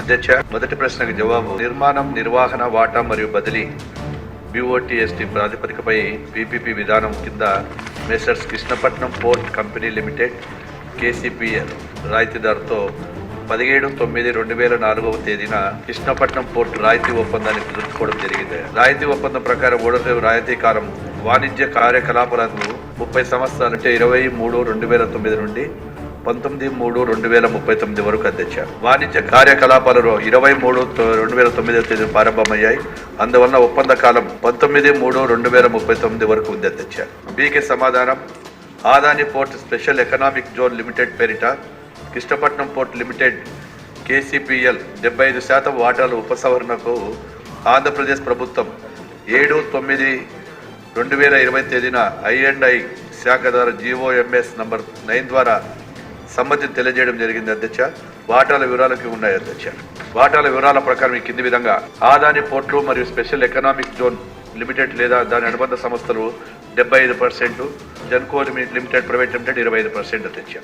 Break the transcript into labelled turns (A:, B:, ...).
A: అధ్యక్ష మొదటి ప్రశ్నకు జవాబు. నిర్మాణం నిర్వహణ వాటా మరియు బదిలీ. బిఓటిఎస్టి ప్రాతిపదికపై పీపీపీ విధానం కింద messrs Krishnapatnam port company limited KCPL రాయితీదారుతో పదిహేడు తొమ్మిది రెండు వేల నాలుగవ తేదీన కృష్ణపట్నం పోర్ట్ రాయితీ ఒప్పందాన్ని కుదుర్చుకోవడం జరిగింది. రాయితీ ఒప్పందం ప్రకారం ఓడరేవు రాయితీ కాలం వాణిజ్య కార్యకలాపాలకు ముప్పై సంవత్సరాలు అంటే ఇరవై మూడు రెండు వేల తొమ్మిది నుండి పంతొమ్మిది మూడు రెండు వేల ముప్పై తొమ్మిది వరకు అధ్యక్ష వాణిజ్య కార్యకలాపాలలో ఇరవై మూడు రెండు వేల తొమ్మిదవ తేదీ ప్రారంభమయ్యాయి. అందువలన ఒప్పంద కాలం పంతొమ్మిది మూడు రెండు వేల ముప్పై తొమ్మిది వరకు ఉంది అధ్యక్ష బీకే సమాధానం. Adani port special economic zone limited పేరిట కృష్ణపట్నం పోర్ట్ లిమిటెడ్ కేసీపీఎల్ డెబ్బై ఐదు శాతం వాటాల ఉపసంహరణకు ఆంధ్రప్రదేశ్ ప్రభుత్వం ఏడు తొమ్మిది రెండు వేల ఇరవై తేదీన ఐఎండ్ఐ శాఖ ద్వారా జీఓఎంఎస్ నంబర్ నైన్ ద్వారా సమ్మతిని తెలియజేయడం జరిగింది అధ్యక్ష. వాటాల వివరాలకి ఉన్నాయి అధ్యక్ష. వాటాల వివరాల ప్రకారం ఈ కింది విధంగా ఆదాని పోర్ట్లు మరియు స్పెషల్ ఎకనామిక్ జోన్ లిమిటెడ్ లేదా దాని అనుబంధ సంస్థలు డెబ్బై ఐదు percent Genco limited private limited ఇరవై ఐదు పర్సెంట్ అధ్యక్ష.